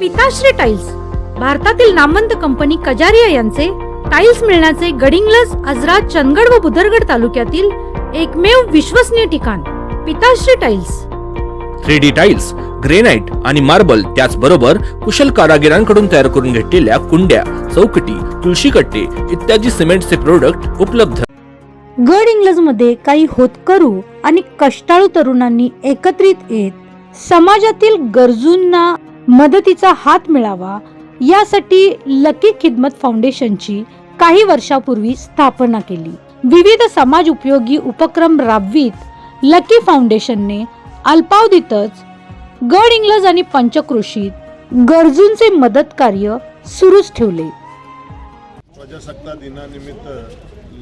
पिताश्री टाइल्स भारतातील नामवंत कंपनी कजारिया यांचे टाइल्स मिळण्याचे गडिंग्लज आजरा चंदगड व बुदरगड तालुक्यातील एकमेव विश्वसनीय ठिकाण Pitashri tiles three D tiles granite आणि मार्बल त्याचबरोबर कुशल कारागिरांकडून तयार करून घेतलेल्या कुंड्या चौकटी तुळशी कट्टे इत्यादी सिमेंटचे प्रोडक्ट उपलब्ध. गड इंग्लजमध्ये काही होतकरू आणि कष्टाळू तरुणांनी एकत्रित येत समाजातील गरजूंना मदतीचा हात मिळावा यासाठी लकी खिदमत फाउंडेशनची काही वर्षापूर्वी स्थापना केली. विविध समाज उपयोगी उपक्रम राबवीत लकी फाउंडेशनने अल्पावधीतच गड इंग्लज आणि पंचक्रोशीत गरजूंचे मदत कार्य सुरूच ठेवले. प्रजासत्ता दिनानिमित्त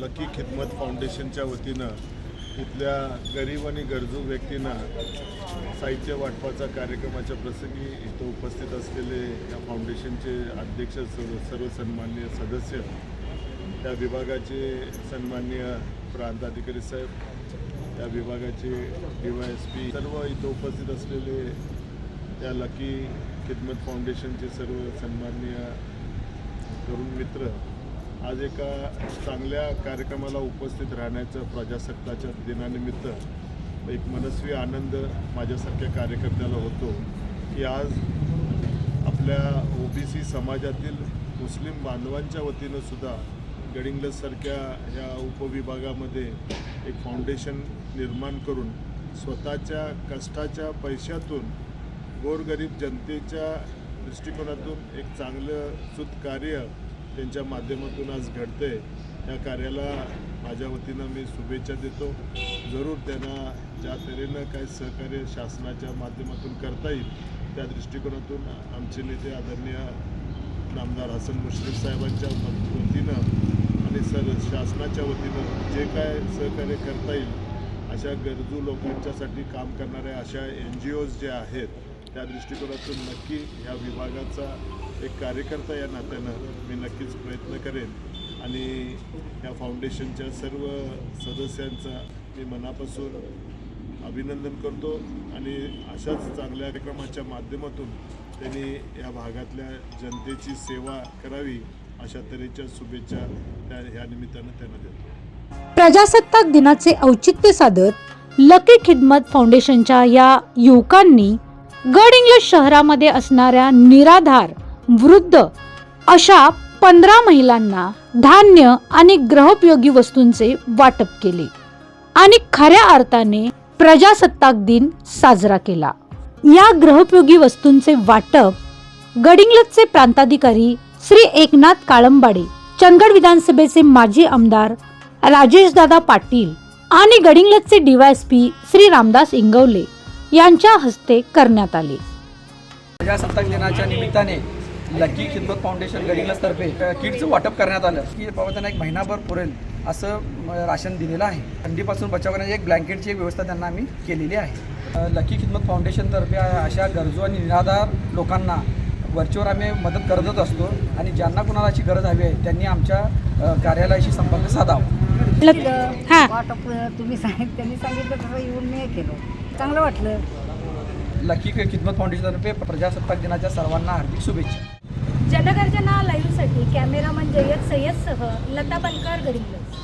लकी खिदमत फाउंडेशनच्या वतीनं इथल्या गरीब आणि गरजू व्यक्तींना साहित्य वाटपाचा कार्यक्रमाच्या प्रसंगी इथं उपस्थित असलेले या फाउंडेशनचे अध्यक्ष सर्व सर्व सन्माननीय सदस्य त्या विभागाचे सन्माननीय प्रांत अधिकारी साहेब त्या विभागाचे डी वाय एस पी सर्व इथं उपस्थित असलेले त्या लकी खिदमत फाउंडेशनचे सर्व सन्माननीय तरुण मित्र आज एका चांगल्या कार्यक्रमाला उपस्थित राहण्याचं प्रजासत्ताच्या दिनानिमित्त एक मनस्वी आनंद माझ्यासारख्या कार्यकर्त्याला होतो की आज आपल्या ओ बी सी समाजातील मुस्लिम बांधवांच्या वतीनं सुद्धा गडिंग्लजसारख्या ह्या उपविभागामध्ये एक फाउंडेशन निर्माण करून स्वतःच्या कष्टाच्या पैशातून गोरगरीब जनतेच्या दृष्टिकोनातून एक चांगलं सुतकार्य त्यांच्या माध्यमातून आज घडतंय या कार्याला माझ्या वतीनं मी शुभेच्छा देतो. जरूर त्यांना ज्या तऱ्हेनं काय सहकार्य शासनाच्या माध्यमातून करता येईल त्या दृष्टिकोनातून आमचे नेते आदरणीय नामदार हसन मुश्रीफ साहेबांच्या वतीनं आणि सर शासनाच्या वतीनं जे काय सहकार्य करता येईल अशा गरजू लोकांच्यासाठी काम करणाऱ्या अशा एन जी ओज जे आहेत त्या दृष्टिकोनातून नक्की ह्या विभागाचा एक कार्यकर्ता या नात्यानं मी नक्कीच प्रयत्न करेन. आणि या फाउंडेशनच्या सर्व सदस्यांचा मी मनापासून अभिनंदन करतो. आणि अशाच चांगल्या कार्यक्रमाच्या माध्यमातून त्यांनी या भागातल्या जनतेची सेवा करावी अशा तऱ्हेच्या शुभेच्छा त्या ह्या निमित्तानं त्यांना देतो. प्रजासत्ताक दिनाचे औचित्य साधत लकी खिदमत फाउंडेशनच्या या युवकांनी गड इंग्लज शहरामध्ये असणाऱ्या निराधार वृद्ध अशा पंधरा महिलांना धान्य आणि ग्रहोपयोगी वस्तूंचे वाटप केले आणि खऱ्या अर्थाने प्रजासत्ताक दिन साजरा केला. या ग्रहोपयोगी वस्तूंचे वाटप गडिंग्लजचे प्रांताधिकारी श्री एकनाथ काळंबाडे चंदगड विधानसभेचे माजी आमदार राजेशदादा पाटील आणि गडिंग्लजचे डीवायएसपी श्री रामदास इंगवले यांच्या हस्ते करण्यात आले. प्रजासत्ताक दिनाच्या निमित्ताने लकी खिदमत फाउंडेशन गडिंग्लजतर्फे किटचं वाटप करण्यात आलं. की बाबा त्यांना एक महिनाभर पुरेल असं राशन दिलेलं आहे. थंडीपासून बचाव करण्याची एक ब्लँकेटची एक व्यवस्था त्यांना आम्ही केलेली आहे. लकी खिदमत फाउंडेशनतर्फे अशा गरजू आणि निराधार लोकांना वरचेवर आम्ही मदत करतच असतो आणि ज्यांना कुणाला अशी गरज हवी आहे त्यांनी आमच्या कार्यालयाशी संपर्क साधावा. हा. वाटप तुम्ही सांगितलं त्यांनी सांगितलं तसं येऊन मी हे केलं. चांगलं वाटलं. लकी खिदमत फाउंडेशनतर्फे प्रजासत्ताक दिनाच्या सर्वांना हार्दिक शुभेच्छा. जनगर्जना लाईव्हसाठी कॅमेरामन जय्यद सय्यदसह लता बनकर गडिंग्लज